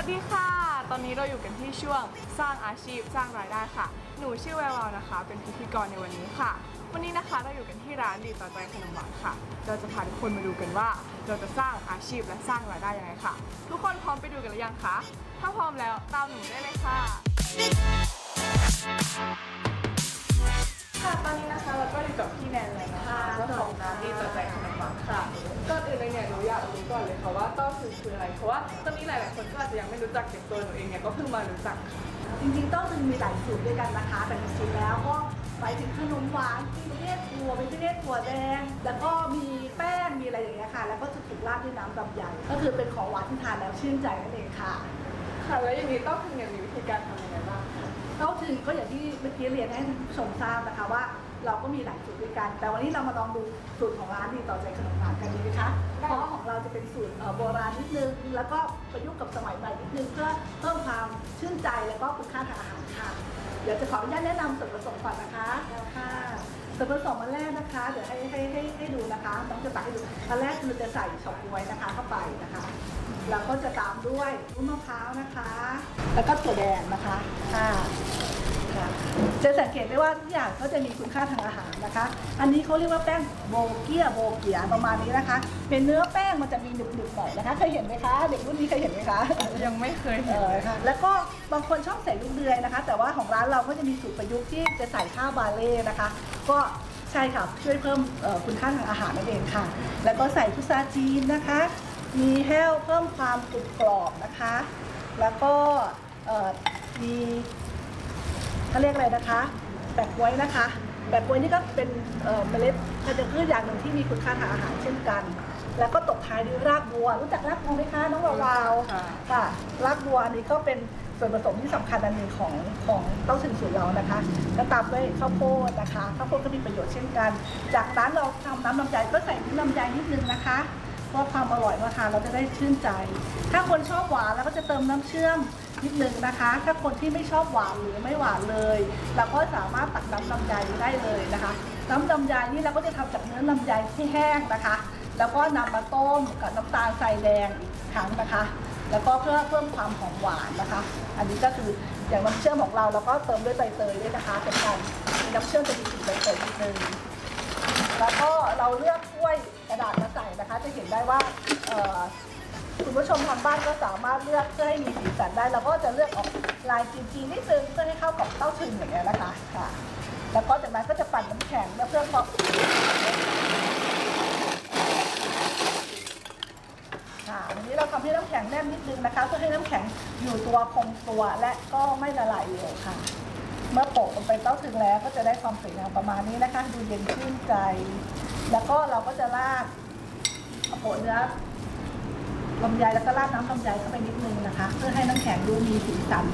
วัสดีค่ะ ตอนนี้เราอยู่กันที่ช่วงสร้างอาชีพสร้างรายได้ค่ะ หนูชื่อแวววาวนะคะ เป็นพิธีกรในวันนี้ค่ะ วันนี้นะคะเราอยู่กันที่ร้านดีต่อใจขนมหวานค่ะ เราจะพาทุกคนมาดูกันว่า เราจะสร้างอาชีพและสร้างรายได้ยังไงค่ะ ทุกคนพร้อมไปดูกันหรือยังคะ ถ้าพร้อมแล้วตามหนูได้เลยค่ะ ค่ะตอนนี้นะคะเราก็อยู่กับพี่แนนเลย เพราะว่าตอนนี้หลาย ๆ คนก็อาจจะยังไม่รู้จักอย่างตัวหนูเองเนี่ยก็เพิ่งมารู้จักค่ะ จริงๆ ต้องมันมีหลายสูตรด้วยกันนะคะแต่จริงๆแล้วก็ไปถึงขนมหวานมีประเภทถั่วเป็นประเภทถั่วแดง แล้วก็มีแป้งมีอะไรอย่างเงี้ยค่ะ แล้วก็จะถูกราดด้วยน้ำลำไยก็คือเป็นของหวานที่ทานแล้วชื่นใจนั่นเองค่ะ ค่ะแล้วอย่างนี้เต้าถึงเนี่ยมีวิธีการทำยังไงบ้างคะเต้าถึงก็อย่างที่เมื่อกี้เรียนให้ท่านผู้ชมทราบนะคะว่า เราก็มีหลายสูตรด้วยกัน แต่วันนี้เรามาลองดูสูตรของร้านดีต่อใจขนมหวานกันดีไหมคะเพราะว่าของเราจะเป็นสูตรเอ่อโบราณนิดนึง แล้วก็ประยุกต์กับสมัยใหม่นิดนึงเพื่อเพิ่มความชื่นใจแล้วก็คุณค่าทางอาหารค่ะ เดี๋ยวจะขออนุญาตแนะนำส่วนผสมก่อนนะคะค่ะส่วนผสมอันแรกนะคะ เดี๋ยวให้ให้ให้ให้ดูนะคะน้องจะตักให้ดูอันแรกคือจะใส่เฉาก๊วยนะคะเข้าไปนะคะ แล้วก็จะตามด้วยวุ้นมะพร้าวนะคะ แล้วก็ถั่วแดงนะคะค่ะค่ะจะสังเกตได้ว่าทุกอย่างก็จะมีคุณค่าทางอาหารนะคะ อันนี้เขาเรียกว่าแป้งโบเกียโบเกียประมาณนี้นะคะ เป็นเนื้อแป้งมันจะมีหนึบๆหน่อยนะคะเคยเห็นไหมคะเด็กรุ่นนี้เคยเห็นไหมคะยังไม่เคยเอเห็นอเลยค่ะแล้วก็บางคนชอบใส่ลูกเดือยนะคะ แต่ว่าของร้านเราก็จะมีสูตรประยุกต์ที่จะใส่ข้าวบาเล่นะคะ ก็ใช่ค่ะช่วยเพิ่มเอ่อคุณค่าทางอาหารนั่นเองค่ะ แล้วก็ใส่พุทราจีนนะคะ มีแห้วเพิ่มความกรุบกรอบนะคะ แล้วก็เอ่อมีเขาเรียกอะไรนะคะแปะกล้วยนะคะแปะกล้วยนี่ก็เป็นเอ่อเมล็ดธัญพืชอย่างหนึ่งที่มีคุณค่าทางอาหารเช่นกัน แล้วก็ตบท้ายด้วยรากบัว รู้จักรากบัวไหมคะน้องวาวาวค่ะค่ะรากบัวอันนี้ก็เป็นส่วนผสมที่สำคัญอันหนึ่งของของเต้าถึงสูตรเรานะคะแล้วตามด้วยข้าวโพดนะคะข้าวโพดก็มีประโยชน์เช่นกัน จากนั้นเราทำน้ำลำไยก็ใส่น้ำลำไยนิดนึงนะคะ เพื่อความอร่อยมาทานเราจะได้ชื่นใจ ถ้าคนชอบหวานเราก็จะเติมน้ำเชื่อมนิดนึงนะคะ ถ้าคนที่ไม่ชอบหวานหรือไม่หวานเลยเราก็สามารถตักน้ำลำไยได้เลยนะคะ น้ำลำไยนี่เราก็จะทำจากเนื้อลำไยที่แห้งนะคะ แล้วก็นำมาต้มกับน้ำตาลทรายแดงอีกครั้งนะคะ แล้วก็เพื่อเพิ่มความหอมหวานนะคะ อันนี้ก็คืออย่างน้ำเชื่อมของเราเราก็เติมด้วยใบเตยด้วยนะคะเป็นการน้ำเชื่อมจะมีกลิ่นใบเตยนิดนึงแล้วก็เราเลือกถ้วย กระดาษมาใส่นะคะ จะเห็นได้ว่าคุณผู้ชมทางบ้านก็สามารถเลือกเพื่อให้มีสีสันได้เราก็จะเลือกออกลายจีนๆนิดนึงเพื่อให้เข้ากับเต้าถึงอย่างเงี้ยนะคะค่ะ แล้วก็จากนั้นก็จะปั่นน้ำแข็งเพื่อเพิ่มความค่ะวันนี้เราทำให้น้ำแข็งแน่นนิดนึงนะคะ เพื่อให้น้ำแข็งอยู่ตัวคงตัวและก็ไม่ละลายเร็วค่ะ เมื่อโปะลงไปเต้าถึงแล้วก็จะได้ความสวยงามประมาณนี้นะคะ ดูเย็นชื่นใจ แล้วก็เราก็จะราดเอาโปะเนื้อลำไยแล้วก็ราดน้ำลำไยเข้าไปนิดนึงนะคะ เพื่อให้น้ำแข็งดูมีสีสัน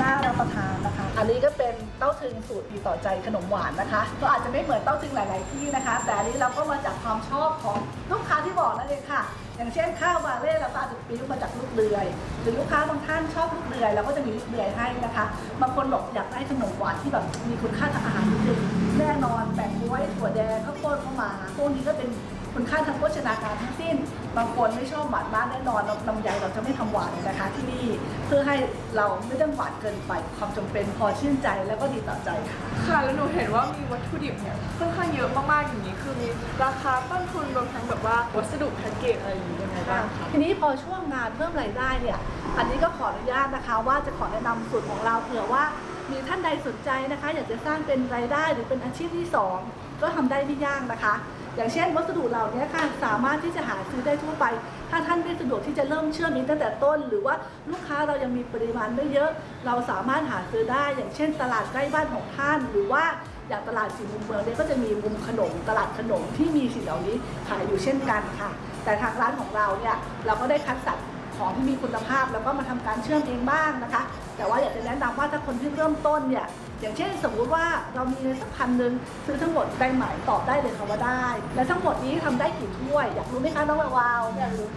น่ารับประทานนะคะ อันนี้ก็เป็นเต้าถึงสูตรดีต่อใจขนมหวานนะคะ ก็อาจจะไม่เหมือนเต้าถึงหลาย ๆ ที่นะคะ แต่อันนี้เราก็มาจากความชอบของลูกค้าที่บอกนั่นเองค่ะ อย่างเช่นข้าวบาเล่เราก็อาจจะปิ้วมาจากลูกเดือย หรือลูกค้าบางท่านชอบลูกเดือยเราก็จะมีลูกเดือยให้นะคะบางคนบอกอยากได้ขนมหวานที่แบบมีคุณค่าทางอาหารนิดนึงแน่นอนแปะกล้วยถั่วแดงข้าวโพดเข้ามาพวกนี้ก็เป็น คุณค่าทางโภชนาการทั้งสิ้น บางคนไม่ชอบหวานมากแน่นอนเราลำไยเราจะไม่ทำหวานเลยนะคะที่นี่เพื่อให้เราไม่ต้องหวานเกินไป ความจำเป็นพอชื่นใจแล้วก็ดีต่อใจค่ะค่ะแล้วหนูเห็นว่ามีวัตถุดิบเนี่ยค่อนข้างเยอะมากๆอย่างนี้คือมีราคาต้นทุนรวมทั้งแบบว่าวัสดุแพ็กเกจอะไรอย่างนี้ยังไงบ้างคะทีนี้พอช่วงงานเพิ่มรายได้เนี่ยอันนี้ก็ขออนุญาตนะคะ ว่าจะขอแนะนำสูตรของเราเผื่อว่ามีท่านใดสนใจนะคะ อยากจะสร้างเป็นรายได้หรือเป็นอาชีพที่สองก็ทำได้ไม่ยากนะคะ อย่างเช่นวัสดุเหล่านี้ค่ะสามารถที่จะหาซื้อได้ทั่วไป ถ้าท่านไม่สะดวกที่จะเริ่มเชื่อมนี้ตั้งแต่ต้น หรือว่าลูกค้าเรายังมีปริมาณไม่เยอะ เราสามารถหาซื้อได้ อย่างเช่น ตลาดใกล้บ้านของท่าน หรือว่าอย่างตลาดสี่มุมเมืองเนี่ยก็จะมีมุมขนมตลาดขนมที่มีสิ่งเหล่านี้ขายอยู่เช่นกันค่ะ แต่ทางร้านของเราเนี่ยเราก็ได้คัดสรรของที่มีคุณภาพ แล้วก็มาทำการเชื่อมเองบ้างนะคะ แต่ว่าอยากจะแนะนำว่าถ้าคนที่เริ่มต้นเนี่ย อย่างเช่นสมมุติว่าเรามีเงินสักพันหนึ่งซื้อทั้งหมดได้ไหมตอบได้เลยค่ะว่าได้ และทั้งหมดนี้ทำได้กี่ถ้วย อยากรู้ไหมคะน้องวาวอยากรู้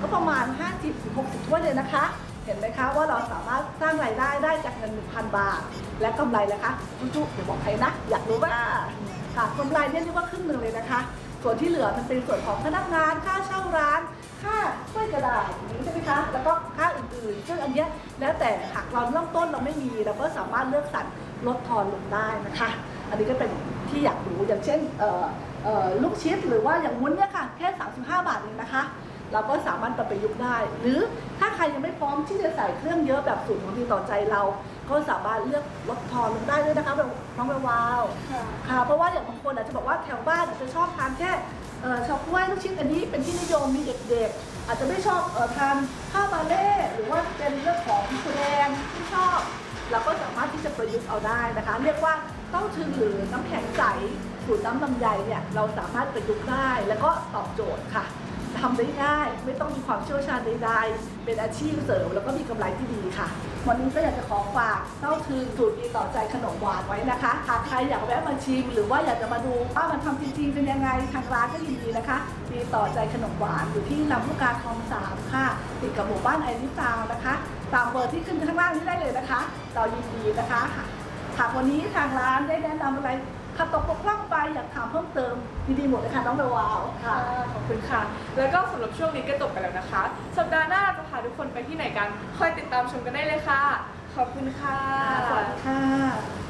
ก็ประมาณ 50-60ถ้วยเลยนะคะ เห็นไหมคะว่าเราสามารถสร้างรายได้ได้จากเงิน1,000 บาท และกำไรนะคะจุ๊ๆเดี๋ยวบอกใครนะอยากรู้ว่าค่ะกำไรเนี่ยเรียกว่าครึ่งหนึ่งเลยนะคะ ส่วนที่เหลือมันเป็นส่วนของพนักงานค่าเช่าร้าน ค่าถ้วยกระดาษอย่างนี้ใช่ไหมคะแล้วก็ค่าอื่นๆซึ่งอันเนี้ยแล้วแต่หากเราเริ่มต้นเราไม่มีเราก็สามารถเลือกสรรลดทอนลงได้นะคะ อันนี้ก็เป็นที่อยากรู้อย่างเช่นลูกชิดหรือว่าอย่างวุ้นเนี่ยค่ะแค่ 35 บาทเองนะคะเราก็สามารถไปประยุกต์ได้ หรือถ้าใครยังไม่พร้อมที่จะใส่เครื่องเยอะแบบสูตรของดีต่อใจเรา ก็สามารถเลือกลดทอนลงได้ด้วยนะคะแบบน้องแวววาวค่ะค่ะ เพราะว่าอย่างบางคนอาจจะบอกว่าแถวบ้านอาจจะชอบทานแค่เอ่อชาวกล้วยลูกชิ้นอันนี้เป็นที่นิยมมีเด็กๆ อาจจะไม่ชอบเอ่อทานข้าวมาเล่หรือว่าเป็นเรื่องของแสดงที่ชอบเราก็สามารถที่จะประยุกต์เอาได้นะคะ เรียกว่าเต้าถึงหรือน้ำแข็งใสสูตรน้ำลำไยเนี่ยเราสามารถประยุกต์ได้แล้วก็ตอบโจทย์ค่ะ ทำได้ง่าย ไม่ต้องมีความเชี่ยวชาญใดๆ เป็นอาชีพเสริม แล้วก็มีกำไรที่ดีค่ะ วันนี้ก็อยากจะขอฝากเต้าถึงสูตรดีต่อใจขนมหวานไว้นะคะ หากใครอยากแวะมาชิม หรือว่าอยากจะมาดูว่ามันทำจริงๆเป็นยังไงทางร้านก็ยินดีนะคะ ดีต่อใจขนมหวานอยู่ที่ลำลูกกาคลองสามค่ะติดกับหมู่บ้านไอริฟาวน์นะคะ ตามเบอร์ที่ขึ้นข้างล่างนี้ได้เลยนะคะ เรายินดีนะคะหากวันนี้ทางร้านได้แนะนำอะไร ขัดตกบกพร่องไปอยากถามเพิ่มเติมยินดีหมดเลยค่ะน้องเบลวาวค่ะค่ะ ขอบคุณค่ะ แล้วก็สำหรับช่วงนี้ก็จบไปแล้วนะคะ สัปดาห์หน้าเราจะพาทุกคนไปที่ไหนกัน คอยติดตามชมกันได้เลยค่ะ ขอบคุณค่ะ สวัสดีค่ะ